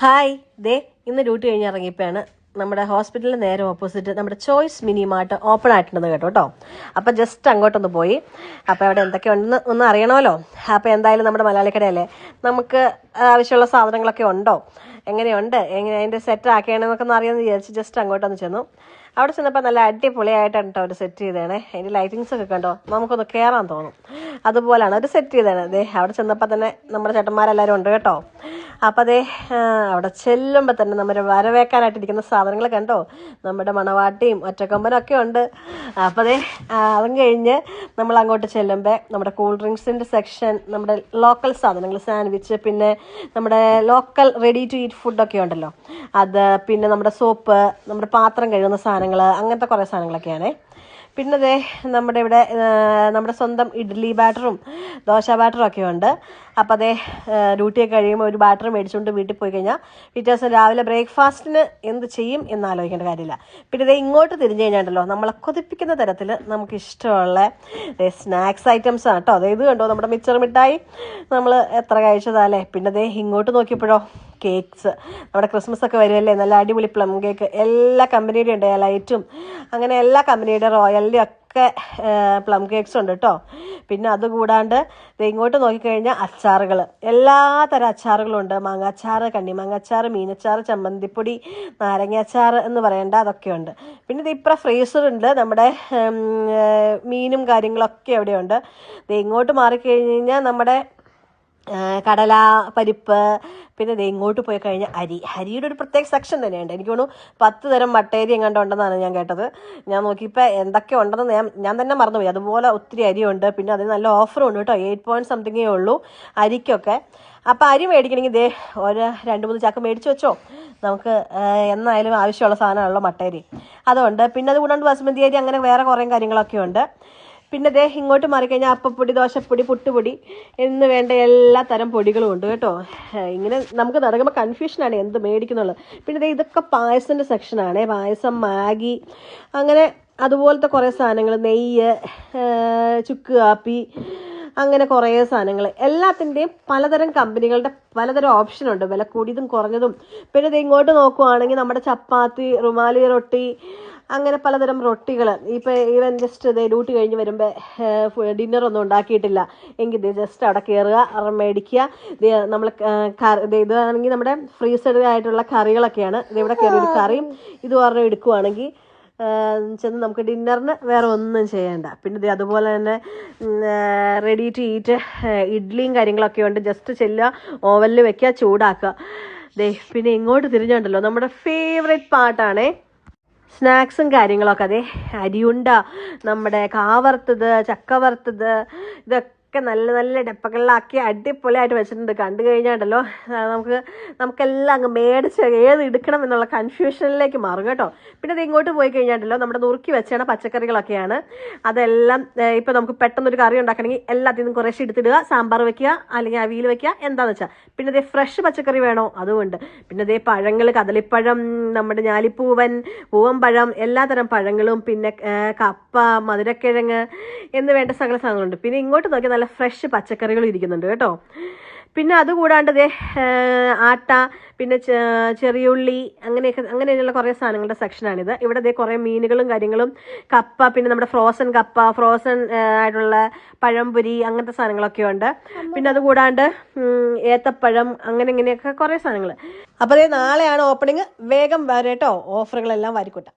Hi. ദേ ഇന്ന് duty കഴിഞ്ഞ് ഇറങ്ങിയപ്പോഴാണ് നമ്മുടെ ഹോസ്പിറ്റലിന് നേരെ ഓപ്പോസിറ്റ് നമ്മുടെ ചോയ്സ് മിനി മാർട്ട് ഓപ്പൺ ആയിട്ടുണ്ടെന്ന് കേട്ടോ കേട്ടോ. അപ്പം ജസ്റ്റ് അങ്ങോട്ടൊന്ന് പോയി. അപ്പോൾ അവിടെ എന്തൊക്കെ ഉണ്ടെന്ന് ഒന്ന് അറിയണമല്ലോ. അപ്പോൾ എന്തായാലും നമ്മുടെ മലയാളിക്കടയല്ലേ നമുക്ക് ആവശ്യമുള്ള സാധനങ്ങളൊക്കെ ഉണ്ടോ? എങ്ങനെയുണ്ട്? എങ്ങനെ അതിന്റെ സെറ്റ് ആക്കിയാണെന്നൊക്കെ ഒന്ന് അറിയാമെന്ന് വിചാരിച്ച് ജസ്റ്റ് അങ്ങോട്ടൊന്ന് ചെന്നു. അവിടെ ചെന്നപ്പോൾ നല്ല അടിപൊളിയായിട്ടാണ് കേട്ടോ അവർ സെറ്റ് ചെയ്തേണേ. അതിന്റെ ലൈറ്റിങ്സ് ഒക്കെ കണ്ടോ? നമുക്കൊന്ന് കയറാൻ തോന്നും. അതുപോലെയാണ് അവർ സെറ്റ് ചെയ്തേണേ. അതെ അവിടെ ചെന്നപ്പോൾ തന്നെ നമ്മുടെ ചേട്ടന്മാരെല്ലാവരും ഉണ്ട് കേട്ടോ. അപ്പോൾ അതേ അവിടെ ചെല്ലുമ്പോൾ തന്നെ നമ്മുടെ വരവേക്കാനായിട്ടിരിക്കുന്ന സാധനങ്ങൾ കണ്ടോ? നമ്മുടെ മണവാട്ടിയും ഒറ്റക്കൊമ്പനും ഒക്കെ ഉണ്ട്. അപ്പോൾ അതേ അതും കഴിഞ്ഞ് നമ്മൾ അങ്ങോട്ട് ചെല്ലുമ്പോൾ നമ്മുടെ കൂൾ ഡ്രിങ്ക്സിന്റെ സെക്ഷൻ നമ്മുടെ ലോക്കൽ സാധനങ്ങൾ സാൻഡ്വിച്ച് പിന്നെ നമ്മുടെ ലോക്കൽ റെഡി ടു ഈറ്റ് ഫുഡൊക്കെ ഉണ്ടല്ലോ. അത് പിന്നെ നമ്മുടെ സോപ്പ് നമ്മുടെ പാത്രം കഴുകുന്ന സാധനങ്ങൾ അങ്ങനത്തെ കുറേ സാധനങ്ങളൊക്കെയാണേ. പിന്നെ ദേ നമ്മുടെ ഇവിടെ നമ്മുടെ സ്വന്തം ഇഡ്ഡലി ബാറ്ററും ദോശ ബാറ്ററും ഒക്കെ ഉണ്ട്. അപ്പോൾ അതേ ഡ്യൂട്ടിയൊക്കെ കഴിയുമ്പോൾ ഒരു ബാറ്റർ മേടിച്ചുകൊണ്ട് വീട്ടിൽ പോയി കഴിഞ്ഞാൽ പിറ്റേ ദിവസം രാവിലെ ബ്രേക്ക്ഫാസ്റ്റിന് എന്ത് ചെയ്യും എന്ന് ആലോചിക്കേണ്ട കാര്യമില്ല. പിന്നെ ഇതേ ഇങ്ങോട്ട് തിരിഞ്ഞു കഴിഞ്ഞാണ്ടല്ലോ നമ്മളെ കൊതിപ്പിക്കുന്ന തരത്തിൽ നമുക്ക് ഇഷ്ടമുള്ള സ്നാക്സ് ഐറ്റംസ് ആണ് കേട്ടോ. അതായത് കണ്ടോ നമ്മുടെ മിച്ചർ മിഠായി? നമ്മൾ എത്ര കഴിച്ചതാല്ലേ പിന്നെ ദേ ഇങ്ങോട്ട് നോക്കിയപ്പോഴോ കേക്ക്സ് നമ്മുടെ ക്രിസ്മസ് ഒക്കെ വരുമല്ലേ നല്ല അടിപൊളി പ്ലം കേക്ക് എല്ലാ കമ്പനിയുടെയും ഉണ്ട്. ലൈറ്റും അങ്ങനെ എല്ലാ കമ്പനിയുടെ റോയലിന്റെ ഒക്കെ പ്ലം കേക്ക്സ് ഉണ്ട് കേട്ടോ പിന്നെ അതുകൂടാണ്ട് ഇങ്ങോട്ട് നോക്കിക്കഴിഞ്ഞാൽ അച്ചാറുകൾ എല്ലാ തരം അച്ചാറുകളും ഉണ്ട്. മാങ്ങാച്ചാറ് കണ്ണിമാങ്ങാച്ചാർ മീനച്ചാർ ചമ്മന്തിപ്പൊടി നാരങ്ങാച്ചാർ എന്ന് പറയേണ്ട അതൊക്കെ ഉണ്ട്. പിന്നെ ഇത് ഇപ്പം ഫ്രീസർ ഉണ്ട്. നമ്മുടെ മീനും കാര്യങ്ങളൊക്കെ അവിടെയുണ്ട്. ഇങ്ങോട്ട് മാറിക്കഴിഞ്ഞ് കഴിഞ്ഞാൽ നമ്മുടെ കടല പരിപ്പ് പിന്നെ ഇങ്ങോട്ട് പോയി കഴിഞ്ഞാൽ അരി. അരിയുടെ ഒരു പ്രത്യേക സെക്ഷൻ തന്നെയുണ്ട്. എനിക്ക് തോന്നുന്നു പത്ത് തരം മട്ടേരി എങ്ങാണ്ട് ഉണ്ടെന്നാണ് ഞാൻ കേട്ടത്. ഞാൻ നോക്കിയപ്പോൾ എന്തൊക്കെ ഉണ്ടെന്ന് ഞാൻ ഞാൻ തന്നെ മറന്നുപോയി. അതുപോലെ ഒത്തിരി അരിയുണ്ട്. പിന്നെ അതിന് നല്ല ഓഫറും ഉണ്ട് കേട്ടോ. എയ്റ്റ് പോയിന്റ് സംതിങ്ങേ ഉള്ളൂ അരിക്കൊക്കെ. അപ്പോൾ അരി മേടിക്കണമെങ്കിൽ ദേ ഒരു രണ്ട് മൂന്ന് ചാക്ക് മേടിച്ച് വെച്ചോ. നമുക്ക് എന്നായാലും ആവശ്യമുള്ള സാധനമാണല്ലോ മട്ടേരി അതുകൊണ്ട് പിന്നെ അതുകൂടാണ്ട് ബസുമതി അരി അങ്ങനെ വേറെ കുറേ കാര്യങ്ങളൊക്കെ ഉണ്ട്. പിന്നെ ദേ ഇങ്ങോട്ട് മാറിക്കഴിഞ്ഞാൽ അപ്പപ്പൊടി ദോശപ്പൊടി പുട്ടുപൊടി എന്ന് വേണ്ട എല്ലാ തരം പൊടികളും ഉണ്ട് കേട്ടോ. ഇങ്ങനെ നമുക്ക് നടക്കുമ്പോൾ കൺഫ്യൂഷനാണ് എന്ത് മേടിക്കുന്നുള്ളത്. പിന്നെ ദേ ഇതൊക്കെ പായസത്തിന്റെ സെക്ഷനാണ് പായസം മാഗി അങ്ങനെ അതുപോലത്തെ കുറേ സാധനങ്ങൾ. നെയ്യ് ചുക്ക് കാപ്പി അങ്ങനെ കുറേ സാധനങ്ങൾ. എല്ലാത്തിന്റെയും പലതരം കമ്പനികളുടെ പലതരം ഓപ്ഷനുണ്ട് വില കൂടിയതും കുറഞ്ഞതും. പിന്നെ ദേ ഇങ്ങോട്ട് നോക്കുവാണെങ്കിൽ നമ്മുടെ ചപ്പാത്തി റുമാലി റൊട്ടി അങ്ങനെ പലതരം റൊട്ടികൾ ഇപ്പോൾ ഈവൻ ജസ്റ്റ് ഇതേ ഡ്യൂട്ടി കഴിഞ്ഞ് വരുമ്പോൾ ഡിന്നറൊന്നും ഉണ്ടാക്കിയിട്ടില്ല. എങ്കിൽ ജസ്റ്റ് അവിടെ കയറുക മേടിക്കുക. നമ്മൾ ഇതാണെങ്കിൽ നമ്മുടെ ഫ്രീസഡ് ആയിട്ടുള്ള കറികളൊക്കെയാണ്. ഇതിവിടെ കയറി ഒരു കറിയും ഇത് പറഞ്ഞ് എടുക്കുവാണെങ്കിൽ ചെന്ന് നമുക്ക് ഡിന്നറിന് വേറെ ഒന്നും ചെയ്യണ്ട. പിന്നെ ഇത് അതുപോലെ തന്നെ റെഡി ടു ഈറ്റ് ഇഡ്ഡലിയും കാര്യങ്ങളൊക്കെ ഉണ്ട്. ജസ്റ്റ് ചെല്ലുക ഓവനിൽ വെക്കുക ചൂടാക്കുക. ദേ പിന്നെ ഇങ്ങോട്ട് തിരിഞ്ഞുണ്ടല്ലോ. നമ്മുടെ ഫേവറേറ്റ് പാട്ടാണേ സ്നാക്സും കാര്യങ്ങളൊക്കെ. അതെ അരിയുണ്ട നമ്മുടെ കാവറുത്തത് ചക്ക വറുത്തത് ഇതൊക്കെ നല്ല നല്ല ഡപ്പകളിലാക്കി അടിപൊളിയായിട്ട് വെച്ചിട്ടുണ്ട്. കണ്ടു കഴിഞ്ഞാണ്ടല്ലോ. നമുക്ക് നമുക്കെല്ലാം അങ്ങ് മേടിച്ച് ഏത് എടുക്കണം എന്നുള്ള കൺഫ്യൂഷനിലേക്ക് മാറും കേട്ടോ. പിന്നെ അത് ഇങ്ങോട്ട് പോയി കഴിഞ്ഞാണ്ടല്ലോ നമ്മുടെ നുറുക്കി വെച്ചാണ് പച്ചക്കറികളൊക്കെയാണ്. അതെല്ലാം ഇപ്പോൾ നമുക്ക് പെട്ടെന്ന് ഒരു കറി ഉണ്ടാക്കണമെങ്കിൽ എല്ലാത്തിൽ നിന്നും കുറേശ്ശെ എടുത്തിടുക. സാമ്പാർ വെക്കുക അല്ലെങ്കിൽ അവിയിൽ വെക്കുക എന്താണെന്ന് വെച്ചാൽ പിന്നെ ഇതേ ഫ്രഷ് പച്ചക്കറി വേണോ? അതുമുണ്ട് പിന്നെ ഇതേ പഴങ്ങൾ കദളിപ്പഴം നമ്മുടെ ഞാലിപ്പൂവൻ പൂവമ്പഴം എല്ലാത്തരം പഴങ്ങളും പിന്നെ കപ്പ മധുരക്കിഴങ്ങ് എന്ന് വേണ്ട സകല സാധനങ്ങളുണ്ട്. പിന്നെ ഇങ്ങോട്ട് നോക്കി നല്ല ഫ്രഷ് പച്ചക്കറികൾ ഇരിക്കുന്നുണ്ട് കേട്ടോ. പിന്നെ അതുകൂടാണ്ട് ദേ ആട്ട പിന്നെ ചെറിയുള്ളി അങ്ങനെയൊക്കെ അങ്ങനെയുള്ള കുറേ സാധനങ്ങളുടെ സെക്ഷനാണിത്. ഇവിടെ ദേ കുറേ മീനുകളും കാര്യങ്ങളും കപ്പ പിന്നെ നമ്മുടെ ഫ്രോസൺ കപ്പ ഫ്രോസൺ ആയിട്ടുള്ള പഴംപൊരി അങ്ങനത്തെ സാധനങ്ങളൊക്കെ ഉണ്ട്. പിന്നെ അതുകൂടാണ്ട് ഏത്തപ്പഴം അങ്ങനെ ഇങ്ങനെയൊക്കെ കുറേ സാധനങ്ങൾ. അപ്പോൾ നാളെയാണ് ഓപ്പണിങ് വേഗം വരട്ടോ. ഓഫറുകളെല്ലാം വാരിക്കൂട്ടാം.